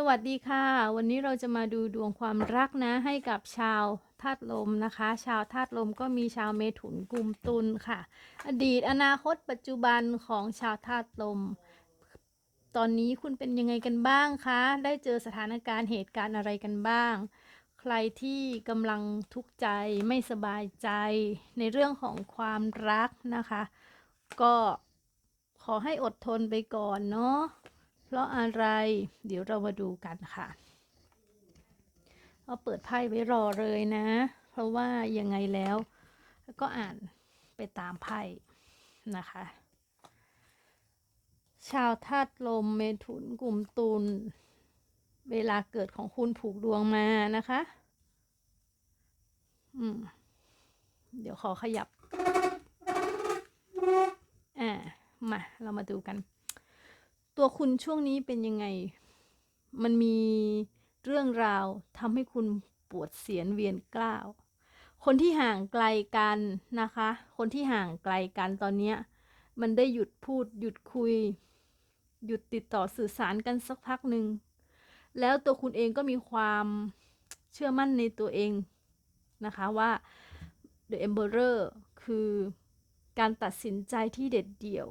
สวัสดีค่ะ วันนี้เราจะมาดูดวงความรักนะให้กับชาวธาตุลมนะคะ ชาวธาตุลมก็มีชาวเมถุนกุมตุลค่ะ อดีตอนาคตปัจจุบันของชาวธาตุลม ตอนนี้คุณเป็นยังไงกันบ้างคะ ได้เจอสถานการณ์เหตุการณ์อะไรกันบ้าง ใครที่กำลังทุกข์ใจไม่สบายใจในเรื่องของความรักนะคะ ก็ขอให้อดทนไปก่อนเนาะ เพราะอะไร เดี๋ยวเรามาดูกันค่ะเอาเปิดไพ่ไว้รอเลยนะ เพราะว่ายังไงแล้วก็อ่านไปตามไพ่นะคะ ชาวธาตุลมเมถุนกลุ่มตุลเวลาเกิดของคุณผูกดวงมานะคะ อืม เดี๋ยวขอขยับ อ่า มา เรามาดูกัน ตัวคุณช่วงนี้เป็นยังไง มันมีเรื่องราวทำให้คุณปวดเสียนเวียนกล้าว คนที่ห่างไกลกันนะคะ คนที่ห่างไกลกันตอนเนี้ยมันได้หยุดพูดหยุดคุย หยุดติดต่อสื่อสารกันสักพักหนึ่ง แล้วตัวคุณเองก็มีความเชื่อมั่นในตัวเองนะคะว่า The Emperor คือการตัดสินใจที่เด็ดเดี่ยว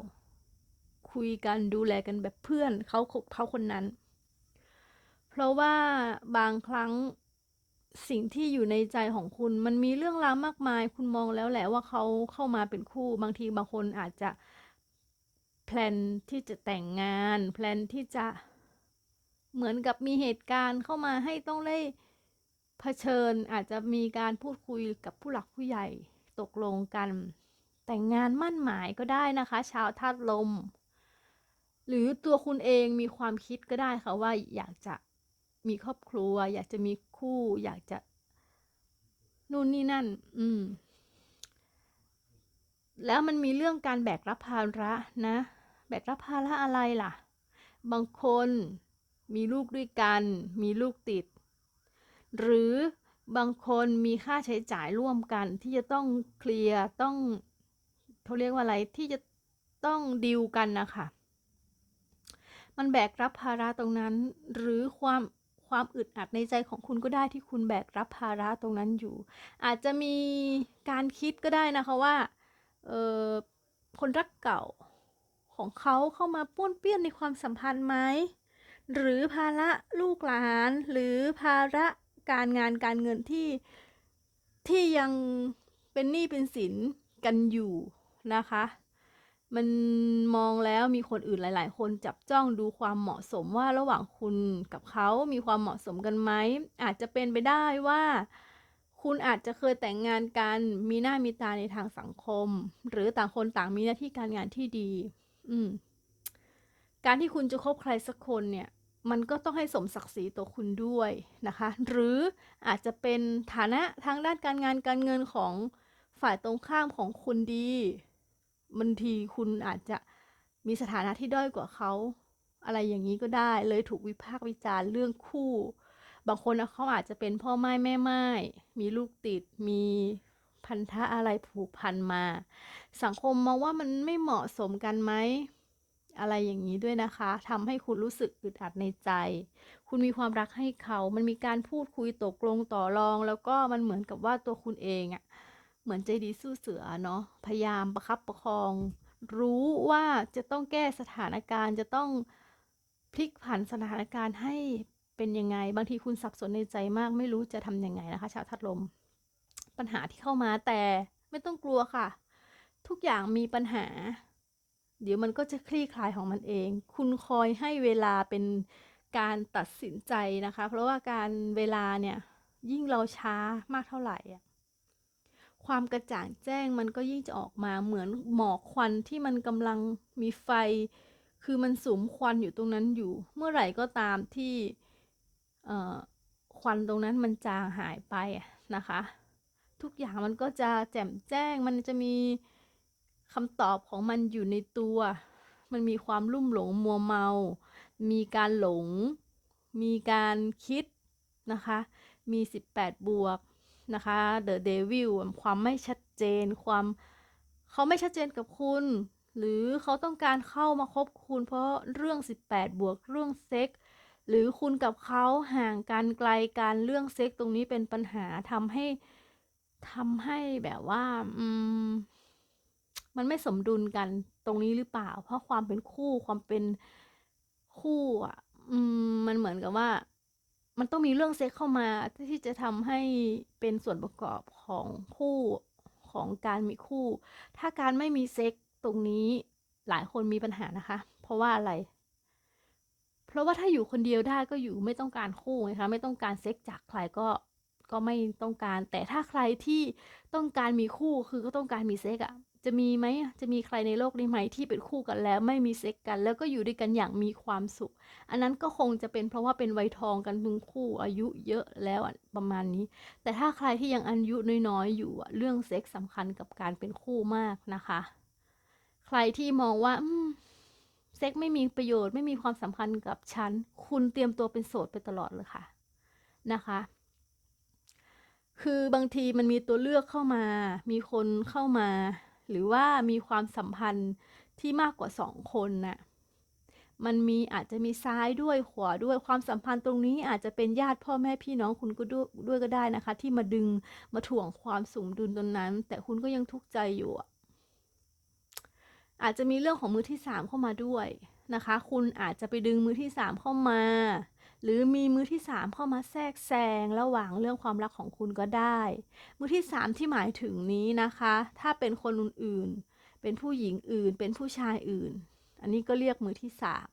คุยกันดูแลกันแบบเพื่อนเขาเขาคนนั้น เพราะว่าบางครั้งสิ่งที่อยู่ในใจของคุณมันมีเรื่องราวมากมาย คุณมองแล้วแหละว่าเขาเข้ามาเป็นคู่บางทีบางคนอาจจะแพลนที่จะแต่งงานแพลนที่จะเหมือนกับมีเหตุการณ์เข้ามาให้ต้องได้เผชิญอาจจะมีการพูดคุยกับผู้หลักผู้ใหญ่ตกลงกัน แต่งงานมั่นหมายก็ได้นะคะ ชาวธาตุลม หรือตัวคุณเองมีความคิดก็ได้ค่ะว่าอยากจะมีครอบครัว อยากจะมีคู่ อยากจะนู่นนี่นั่น อืม แล้วมันมีเรื่องการแบกรับภาระนะ แบกรับภาระอะไรล่ะ บางคนมีลูกด้วยกัน มีลูกติด หรือบางคนมีค่าใช้จ่ายร่วมกัน ที่จะต้องเคลียร์ต้องเขาเรียกว่าอะไรที่จะต้องดิวกันนะคะ มันแบกรับภาระตรงนั้น หรือความความอึดอัดในใจของคุณก็ได้ที่คุณแบกรับภาระตรงนั้นอยู่ อาจจะมีการคิดก็ได้นะคะว่าเออคนรักเก่าของเขาเข้ามาป้วนเปี้ยนในความสัมพันธ์ไหมหรือภาระลูกหลานหรือภาระการงานการเงินที่ที่ยังเป็นหนี้เป็นสินกันอยู่นะคะ มันมองแล้วมีคนอื่นหลาย ๆ คนจับจ้องดูความเหมาะสมว่าระหว่างคุณกับเขามีความเหมาะสมกันไหม อาจจะเป็นไปได้ว่า คุณอาจจะเคยแต่งงานกัน มีหน้ามีตาในทางสังคม หรือต่างคนต่างมีหน้าที่การงานที่ดี อืม การที่คุณจะคบใครสักคนเนี่ย มันก็ต้องให้สมศักดิ์ศรีตัวคุณด้วยนะคะ หรืออาจจะเป็นฐานะทางด้านการงานการเงินของฝ่ายตรงข้ามของคุณดี บางทีคุณอาจจะมีสถานะที่ด้อยกว่าเขา อะไรอย่างนี้ก็ได้ เลยถูกวิพากษ์วิจารณ์เรื่องคู่ บางคนเขาอาจจะเป็นพ่อไม้แม่ไม้มีลูกติดมีพันธะอะไรผูกพันมา สังคมมองว่ามันไม่เหมาะสมกันไหมอะไรอย่างนี้ด้วยนะคะทำให้คุณรู้สึกอึดอัดในใจ คุณมีความรักให้เขา มันมีการพูดคุยตกลงต่อรอง แล้วก็มันเหมือนกับว่าตัวคุณเองอะ เหมือนใจดีสู้เสือเนาะพยายามประคับประคอง รู้ว่าจะต้องแก้สถานการณ์จะต้องพลิกผันสถานการณ์ให้เป็นยังไง บางทีคุณสับสนในใจมาก ไม่รู้จะทำยังไงนะคะ ชาวทัดลม ปัญหาที่เข้ามาแต่ไม่ต้องกลัวค่ะ ทุกอย่างมีปัญหา เดี๋ยวมันก็จะคลี่คลายของมันเอง คุณคอยให้เวลาเป็นการตัดสินใจนะคะ เพราะว่าการเวลาเนี่ยยิ่งเราช้ามากเท่าไหร่ ความกระจ่างแจ้งมันก็ยิ่งจะออกมาเหมือนหมอกควันที่มันกำลังมีไฟ คือมันสุมควันอยู่ตรงนั้นอยู่ เมื่อไหร่ก็ตามที่ควันตรงนั้นมันจางหายไปนะคะ ทุกอย่างมันก็จะแจ่มแจ้งมันจะมีคำตอบของมันอยู่ในตัว มันมีความลุ่มหลงมัวเมา มีการหลง มีการคิดนะคะ มี 18 บวก นะคะ The Devil ความไม่ชัดเจน ความเขาไม่ชัดเจนกับคุณ หรือเขาต้องการเข้ามาคบคุณ เพราะเรื่อง 18 บวกเรื่องเซ็กหรือคุณกับเขาห่างกันไกลกันเรื่องเซ็กตรงนี้เป็นปัญหาทำให้ทำให้แบบว่าอืมมันไม่สมดุลกันตรงนี้หรือเปล่า เพราะความเป็นคู่ความเป็นคู่อะ อืมมันเหมือนกับว่า มันต้องมีเรื่องเซ็กเข้ามาที่จะทำให้เป็นส่วนประกอบของคู่ของการมีคู่ ถ้าการไม่มีเซ็กตรงนี้หลายคนมีปัญหานะคะ เพราะว่าอะไร เพราะว่าถ้าอยู่คนเดียวได้ก็อยู่ไม่ต้องการคู่ไงคะไม่ต้องการเซ็กจากใครก็ก็ไม่ต้องการ แต่ถ้าใครที่ต้องการมีคู่คือก็ต้องการมีเซ็กอะ จะมีไหมจะมีใครในโลกนี้ไหมที่เป็นคู่กันแล้วไม่มีเซ็กกัน แล้วก็อยู่ด้วยกันอย่างมีความสุข อันนั้นก็คงจะเป็นเพราะว่าเป็นวัยทองกันทั้งคู่อายุเยอะแล้วประมาณนี้ แต่ถ้าใครที่ยังอายุน้อยๆอยู่เรื่องเซ็กสำคัญกับการเป็นคู่มากนะคะ ใครที่มองว่าเซ็กไม่มีประโยชน์ไม่มีความสำคัญกับฉัน คุณเตรียมตัวเป็นโสดไปตลอดเลยค่ะนะคะคือบางทีมันมีตัวเลือกเข้ามา มีคนเข้ามา หรือว่ามีความสัมพันธ์ที่มากกว่าสองคนน่ะมันมีอาจจะมีซ้ายด้วยขวาด้วยความสัมพันธ์ตรงนี้อาจจะเป็นญาติพ่อแม่พี่น้องคุณก็ด้วยก็ได้นะคะ ที่มาดึงมาถ่วงความสมดุลตรงนั้น แต่คุณก็ยังทุกข์ใจอยู่อะอาจจะมีเรื่องของมือที่สามเข้ามาด้วยนะคะ คุณอาจจะไปดึงมือที่สามเข้ามา หรือมีมือที่สามเข้ามาแทรกแซงระหว่างเรื่องความรักของคุณก็ได้ มือที่สามที่หมายถึงนี้นะคะ ถ้าเป็นคนอื่นๆเป็นผู้หญิงอื่น เป็นผู้ชายอื่น อันนี้ก็เรียกมือที่สาม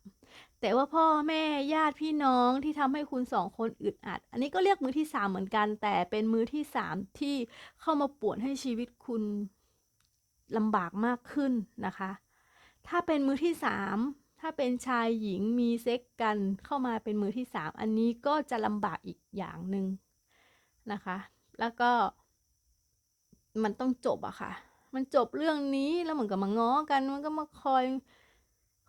แต่ว่าพ่อแม่ญาติพี่น้องที่ทำให้คุณสองคนอึดอัด อันนี้ก็เรียกมือที่สามเหมือนกัน แต่เป็นมือที่สามที่เข้ามาป่วนให้ชีวิตคุณลำบากมากขึ้นนะคะ ถ้าเป็นมือที่สาม ถ้าเป็นชายหญิงมีเซ็กกันเข้ามาเป็นมือที่สามอันนี้ก็จะลำบากอีกอย่างหนึ่งนะคะ แล้วก็ มันต้องจบอะค่ะ มันจบเรื่องนี้แล้วเหมือนกับมาง้อกัน มันก็มาคอย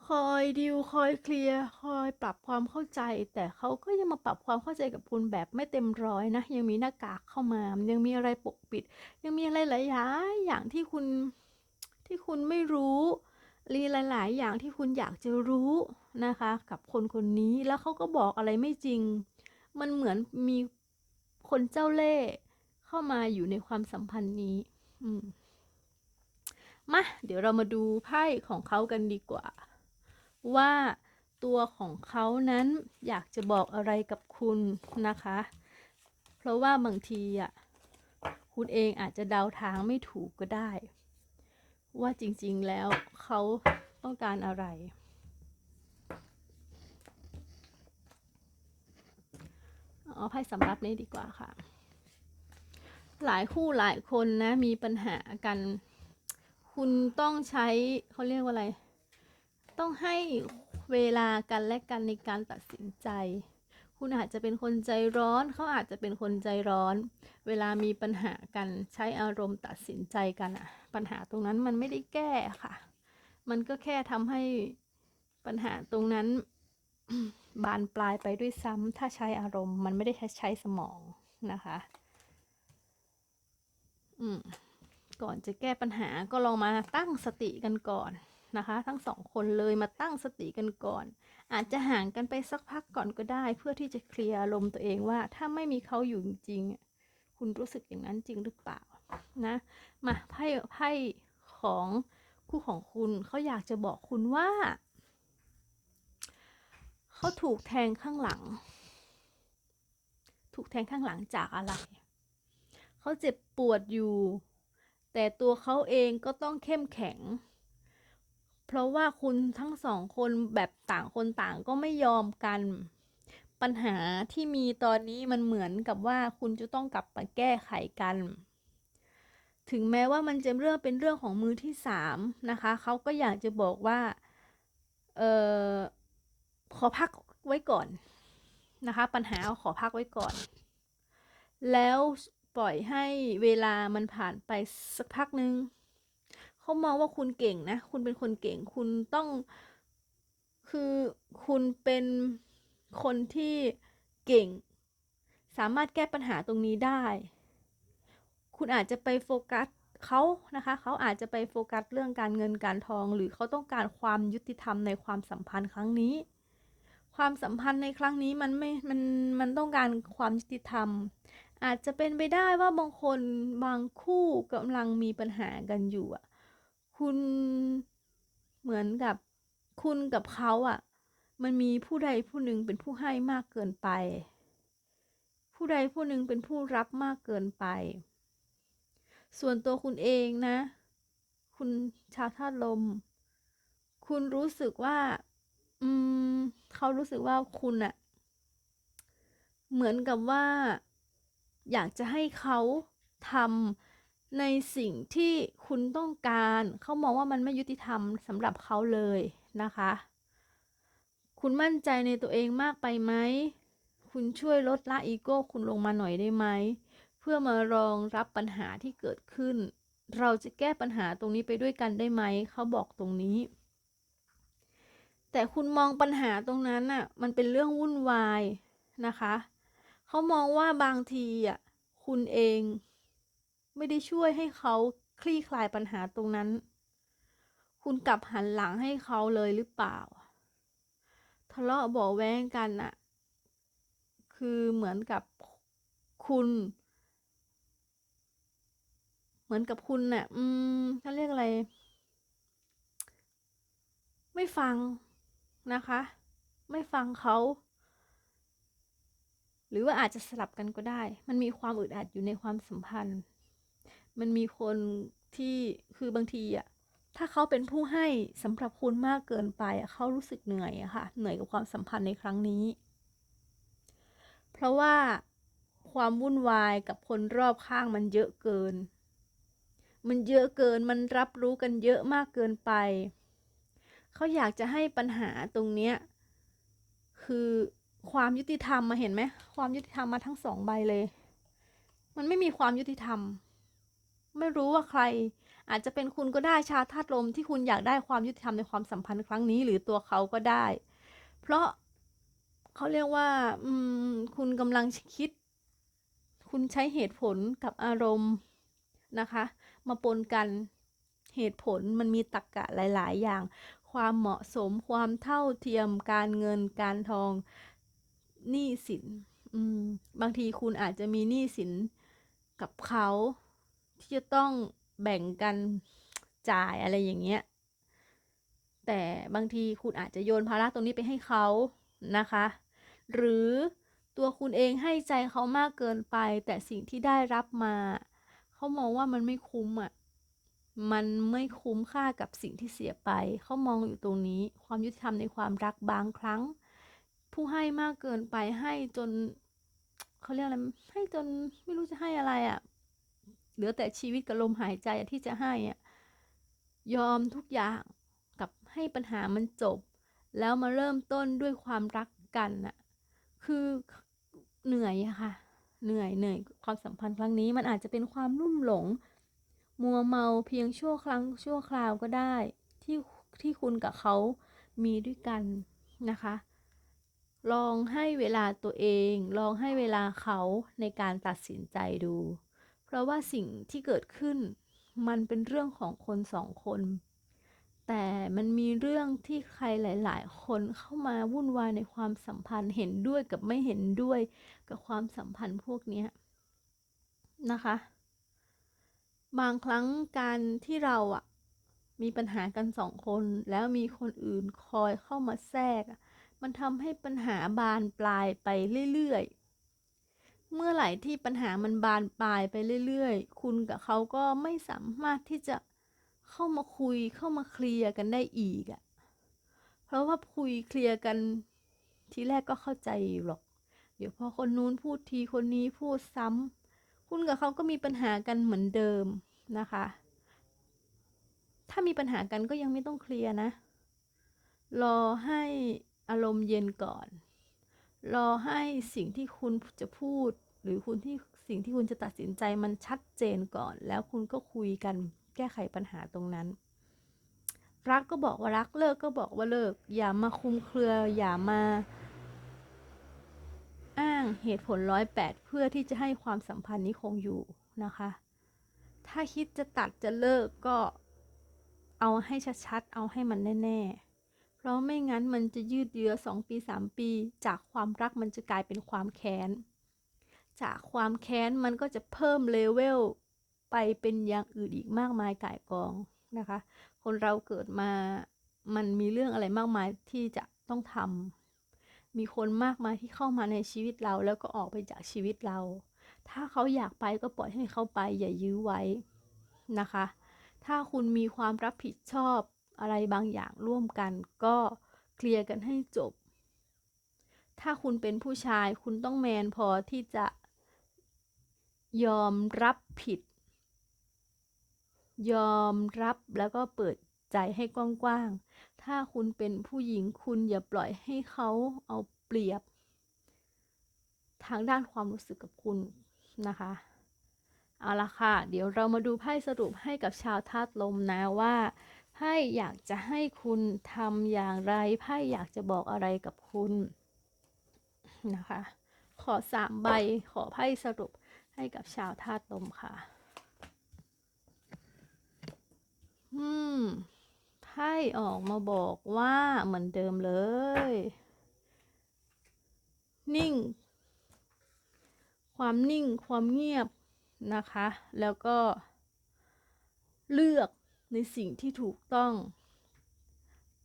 คอยดิวคอยเคลียร์คอยปรับความเข้าใจ แต่เขาก็ยังมาปรับความเข้าใจกับคุณแบบไม่เต็มร้อยนะ ยังมีหน้ากากเข้ามา ยังมีอะไรปกปิด ยังมีอะไรหลายอย่างอย่างที่คุณที่คุณไม่รู้ รีหลาย ๆ อย่างที่คุณอยากจะรู้นะคะ กับคนคนนี้แล้วเขาก็บอกอะไรไม่จริง มันเหมือนมีคนเจ้าเล่ห์เข้ามาอยู่ในความสัมพันธ์นี้ อืมมาเดี๋ยวเรามาดูไพ่ของเขากันดีกว่า ว่าตัวของเขานั้นอยากจะบอกอะไรกับคุณนะคะ เพราะว่าบางทีอะคุณเองอาจจะเดาทางไม่ถูกก็ได้ ว่าจริงๆแล้วเขาต้องการอะไร เอาไพ่สำรับนี้ดีกว่าค่ะ หลายคู่หลายคนนะมีปัญหากัน คุณต้องใช้เขาเรียกว่าอะไร ต้องให้เวลากันและกันในการตัดสินใจ คุณอาจจะเป็นคนใจร้อน เขาอาจจะเป็นคนใจร้อน เวลามีปัญหากันใช้อารมณ์ตัดสินใจกันอะปัญหาตรงนั้นมันไม่ได้แก้ค่ะ มันก็แค่ทำให้ปัญหาตรงนั้น บานปลายไปด้วยซ้ำถ้าใช้อารมณ์ มันไม่ได้ใช้ใช้สมองนะคะ อืมก่อนจะแก้ปัญหาก็ลองมาตั้งสติกันก่อน นะคะ ทั้งสองคนเลยมาตั้งสติกันก่อน อาจจะห่างกันไปสักพักก่อนก็ได้ เพื่อที่จะเคลียร์อารมณ์ตัวเองว่า ถ้าไม่มีเขาอยู่จริงคุณรู้สึกอย่างนั้นจริงหรือเปล่านะมาไพ่ไพ่ของคู่ของคุณเขาอยากจะบอกคุณว่าเขาถูกแทงข้างหลัง ถูกแทงข้างหลังจากอะไรเขาเจ็บปวดอยู่ แต่ตัวเขาเองก็ต้องเข้มแข็ง เพราะว่าคุณทั้งสองคนแบบต่างคนต่างก็ไม่ยอมกัน ปัญหาที่มีตอนนี้มันเหมือนกับว่าคุณจะต้องกลับมาแก้ไขกัน ถึงแม้ว่ามันจะเรื่องเป็นเรื่องของมือที่สามนะคะ เขาก็อยากจะบอกว่า เออขอพักไว้ก่อนนะคะ ปัญหาขอพักไว้ก่อน แล้วปล่อยให้เวลามันผ่านไปสักพักนึง เขามองว่าคุณเก่งนะ คุณเป็นคนเก่ง คุณต้อง คือคุณเป็นคนที่เก่ง สามารถแก้ปัญหาตรงนี้ได้ คุณอาจจะไปโฟกัสเขานะคะ เขาอาจจะไปโฟกัสเรื่องการเงินการทอง หรือเขาต้องการความยุติธรรมในความสัมพันธ์ครั้งนี้ ความสัมพันธ์ในครั้งนี้มันไม่ มัน มันต้องการความยุติธรรม อาจจะเป็นไปได้ว่าบางคนบางคู่กำลังมีปัญหากันอยู่อะ คุณเหมือนกับคุณกับเขาอะ มันมีผู้ใดผู้หนึ่งเป็นผู้ให้มากเกินไป ผู้ใดผู้หนึ่งเป็นผู้รับมากเกินไป ส่วนตัวคุณเองนะ คุณชาวธาตุลม คุณรู้สึกว่า อืม เขารู้สึกว่าคุณอะเหมือนกับว่า อยากจะให้เขาทำ ในสิ่งที่คุณต้องการ เขามองว่ามันไม่ยุติธรรมสำหรับเขาเลยนะคะ คุณมั่นใจในตัวเองมากไปไหม คุณช่วยลดละอีโก้คุณลงมาหน่อยได้ไหม เพื่อมารองรับปัญหาที่เกิดขึ้น เราจะแก้ปัญหาตรงนี้ไปด้วยกันได้ไหม เขาบอกตรงนี้ แต่คุณมองปัญหาตรงนั้นน่ะ มันเป็นเรื่องวุ่นวายนะคะ เขามองว่าบางทีอะ คุณเอง ไม่ได้ช่วยให้เขาคลี่คลายปัญหาตรงนั้น คุณกลับหันหลังให้เขาเลยหรือเปล่า ทะเลาะบาะแว้งกันน่ะคือเหมือนกับคุณ เหมือนกับคุณน่ะ อืมเขาเรียกอะไร ไม่ฟังนะคะ ไม่ฟังเขา หรือว่าอาจจะสลับกันก็ได้ มันมีความอึดอัดอยู่ในความสัมพันธ์ มันมีคนที่คือบางทีอะถ้าเขาเป็นผู้ให้สำหรับคุณมากเกินไปอะเขารู้สึกเหนื่อยอะค่ะเหนื่อยกับความสัมพันธ์ในครั้งนี้ เพราะว่าความวุ่นวายกับคนรอบข้างมันเยอะเกิน มันเยอะเกินมันรับรู้กันเยอะมากเกินไป เขาอยากจะให้ปัญหาตรงเนี้ยคือความยุติธรรมมาเห็นไหมความยุติธรรมมาทั้งสองใบเลย มันไม่มีความยุติธรรม ไม่รู้ว่าใคร อาจจะเป็นคุณก็ได้ชาธาตุลมที่คุณอยากได้ความยุติธรรมในความสัมพันธ์ครั้งนี้ หรือตัวเขาก็ได้ เพราะเขาเรียกว่า อืม คุณกำลังคิด คุณใช้เหตุผลกับอารมณ์นะคะ มาปนกันเหตุผลมันมีตรกกะหลาย ๆ อย่าง ความเหมาะสมความเท่าเทียมการเงินการทองหนี้สินบางทีคุณอาจจะมีหนี้สินกับเขา ที่จะต้องแบ่งกันจ่ายอะไรอย่างเงี้ย แต่บางทีคุณอาจจะโยนภาระตรงนี้ไปให้เขานะคะ หรือตัวคุณเองให้ใจเขามากเกินไป แต่สิ่งที่ได้รับมาเขามองว่ามันไม่คุ้มอะมันไม่คุ้มค่ากับสิ่งที่เสียไป เขามองอยู่ตรงนี้ ความยุติธรรมในความรักบางครั้ง ผู้ให้มากเกินไปให้จนเขาเรียกอะไรให้จนไม่รู้จะให้อะไรอะ่ะ เหลือแต่ชีวิตกับลมหายใจที่จะให้อะยอมทุกอย่างกับให้ปัญหามันจบ แล้วมาเริ่มต้นด้วยความรักกันน่ะคือเหนื่อยค่ะ เหนื่อยเหนื่อยความสัมพันธ์ครั้งนี้มันอาจจะเป็นความลุ่มหลง มัวเมาเพียงชั่วครั้งชั่วคราวก็ได้ ที่ที่คุณกับเขามีด้วยกันนะคะ ลองให้เวลาตัวเอง ลองให้เวลาเขาในการตัดสินใจดู ราะว่าสิ่งที่เกิดขึ้นมันเป็นเรื่องของคนสองคน แต่มันมีเรื่องที่ใครหลาย ๆ คนเข้ามาวุ่นวายในความสัมพันธ์เห็นด้วยกับไม่เห็นด้วยกับความสัมพันธ์พวกนี้นะคะ บางครั้งการที่เราอะมีปัญหากันสองคนแล้วมีคนอื่นคอยเข้ามาแทรก มันทำให้ปัญหาบานปลายไปเรื่อย ๆ เมื่อไหร่ที่ปัญหามันบานปลายไปเรื่อยๆ คุณกับเขาก็ไม่สามารถที่จะเข้ามาคุยเข้ามาเคลียร์กันได้อีกอะเพราะว่าคุยเคลียร์กันทีแรกก็เข้าใจหรอก เดี๋ยวพอคนนู้นพูดทีคนนี้พูดซ้ำคุณกับเขาก็มีปัญหากันเหมือนเดิมนะคะ ถ้ามีปัญหากันก็ยังไม่ต้องเคลียร์นะ รอให้อารมณ์เย็นก่อน รอให้สิ่งที่คุณจะพูด หรือคุณที่สิ่งที่คุณจะตัดสินใจมันชัดเจนก่อน แล้วคุณก็คุยกันแก้ไขปัญหาตรงนั้น รักก็บอกว่ารักเลิกก็บอกว่าเลิก อย่ามาคุมเครือ อย่ามาอ้างเหตุผลร้อยแปดเพื่อที่จะให้ความสัมพันธ์นี้คงอยู่นะคะ ถ้าคิดจะตัดจะเลิกก็เอาให้ชัดๆ เอาให้มันแน่ ๆ เพราะไม่งั้นมันจะยืดเยื้อสองปีสามปี จากความรักมันจะกลายเป็นความแค้น จากความแค้นมันก็จะเพิ่มเลเวลไปเป็นอย่างอื่นอีกมากมายก่ายกองนะคะ คนเราเกิดมามันมีเรื่องอะไรมากมายที่จะต้องทำมีคนมากมายที่เข้ามาในชีวิตเราแล้วก็ออกไปจากชีวิตเรา ถ้าเขาอยากไปก็ปล่อยให้เขาไปอย่ายื้อไว้นะคะ ถ้าคุณมีความรับผิดชอบอะไรบางอย่างร่วมกัน ก็เคลียร์กันให้จบ ถ้าคุณเป็นผู้ชายคุณต้องแมนพอที่จะ ยอมรับผิด ยอมรับแล้วก็เปิดใจให้กว้างๆ ถ้าคุณเป็นผู้หญิงคุณอย่าปล่อยให้เขาเอาเปรียบ ทางด้านความรู้สึกกับคุณนะคะ เอาละค่ะ เดี๋ยวเรามาดูไพ่สรุปให้กับชาวธาตุลมนะว่าไพ่อยากจะให้คุณทำอย่างไรไพ่อยากจะบอกอะไรกับคุณนะคะ ขอสามใบขอไพ่สรุป ให้กับชาวธาตุลมค่ะ อืมไพ่ออกมาบอกว่าเหมือนเดิมเลย นิ่ง ความนิ่งความเงียบนะคะ แล้วก็ เลือกในสิ่งที่ถูกต้อง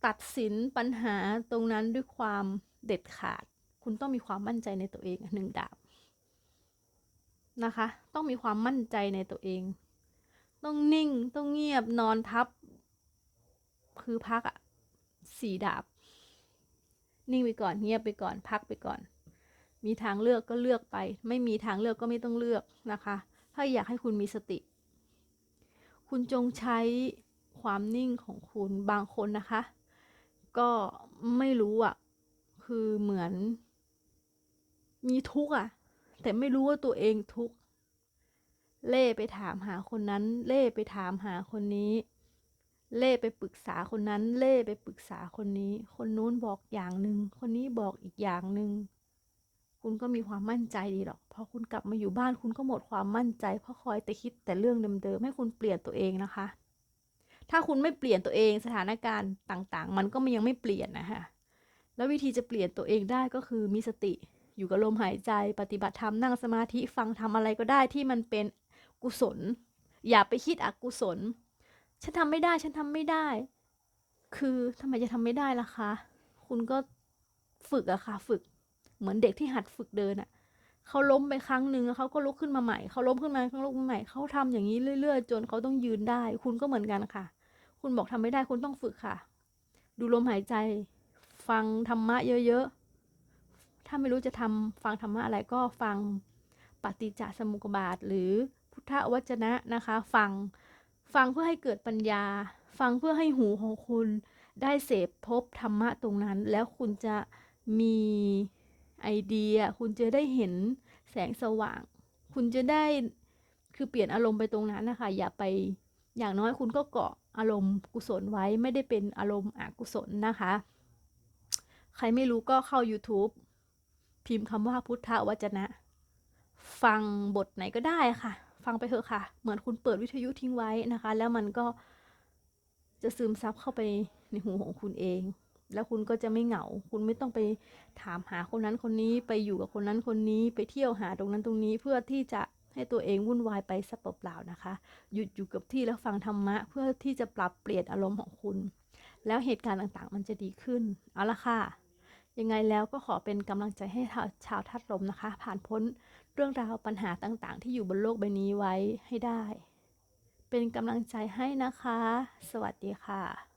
ตัดสินปัญหาตรงนั้นด้วยความเด็ดขาด คุณต้องมีความมั่นใจในตัวเองหนึ่งดาบ นะคะ ต้องมีความมั่นใจในตัวเอง ต้องนิ่ง ต้องเงียบ นอนทับ คือพักอะสี่ดาบ นิ่งไปก่อน เงียบไปก่อน พักไปก่อน มีทางเลือกก็เลือกไป ไม่มีทางเลือกก็ไม่ต้องเลือกนะคะ ถ้าอยากให้คุณมีสติ คุณจงใช้ความนิ่งของคุณบางคนนะคะ ก็ไม่รู้อะคือเหมือน มีทุกข์อะ แต่ไม่รู้ว่าตัวเองทุกข์เล่ไปถามหาคนนั้น เล่ไปถามหาคนนี้ เล่ไปปรึกษาคนนั้น เล่ไปปรึกษาคนนี้ คนนู้นบอกอย่างหนึ่งคนนี้บอกอีกอย่างหนึ่งคุณก็มีความมั่นใจดีหรอกพอคุณกลับมาอยู่บ้านคุณก็หมดความมั่นใจเพราะคอยแต่คิดแต่เรื่องเดิมๆให้คุณเปลี่ยนตัวเองนะคะ ถ้าคุณไม่เปลี่ยนตัวเองสถานการณ์ต่างๆ มันก็ยังไม่เปลี่ยนนะคะแล้ววิธีจะเปลี่ยนตัวเองได้ก็คือมีสติ อยู่กับลมหายใจปฏิบัติธรรมนั่งสมาธิฟังทำอะไรก็ได้ที่มันเป็นกุศล อย่าไปคิดอกุศล ฉันทำไม่ได้ฉันทำไม่ได้ คือทำไมจะทำไม่ได้ล่ะคะ คุณก็ฝึกอะค่ะฝึก เหมือนเด็กที่หัดฝึกเดินอะเขาล้มไปครั้งหนึ่งแล้วเขาก็ลุกขึ้นมาใหม่เขาล้มขึ้นมาเขาลุกมาใหม่เขาทำอย่างนี้เรื่อย ๆ จนเขาต้องยืนได้ คุณก็เหมือนกันค่ะ คุณบอกทำไม่ได้คุณต้องฝึกค่ะ ดูลมหายใจ ฟังธรรมะเยอะๆ ถ้าไม่รู้จะทำฟังธรรมะอะไรก็ฟังปฏิจจสมุปบาท หรือพุทธวจนะนะคะ ฟังฟังเพื่อให้เกิดปัญญา ฟังเพื่อให้หูของคุณได้เสพพบธรรมะตรงนั้น แล้วคุณจะมีไอเดีย คุณจะได้เห็นแสงสว่าง คุณจะได้คือเปลี่ยนอารมณ์ไปตรงนั้นนะคะ อย่าไปอย่างน้อยคุณก็เกาะอารมณ์กุศลไว้ไม่ได้เป็นอารมณ์อกุศลนะคะ ใครไม่รู้ก็เข้า YouTube พิมพ์คำว่าพุทธวจนะ ฟังบทไหนก็ได้ค่ะ ฟังไปเถอะค่ะ เหมือนคุณเปิดวิทยุทิ้งไว้นะคะ แล้วมันก็จะซึมซับเข้าไปในหูของคุณเอง แล้วคุณก็จะไม่เหงา คุณไม่ต้องไปถามหาคนนั้นคนนี้ไปอยู่กับคนนั้นคนนี้ไปเที่ยวหาตรงนั้นตรงนี้เพื่อที่จะให้ตัวเองวุ่นวายไปสับเปล่าๆนะคะ หยุดอยู่กับที่แล้วฟังธรรมะ เพื่อที่จะปรับเปลี่ยนอารมณ์ของคุณ แล้วเหตุการณ์ต่างๆ มันจะดีขึ้น เอาละค่ะ ยังไงแล้วก็ขอเป็นกำลังใจให้ชาวทัดลมนะคะ ผ่านพ้นเรื่องราวปัญหาต่างๆ ที่อยู่บนโลกใบนี้ไว้ให้ได้ เป็นกำลังใจให้นะคะ สวัสดีค่ะ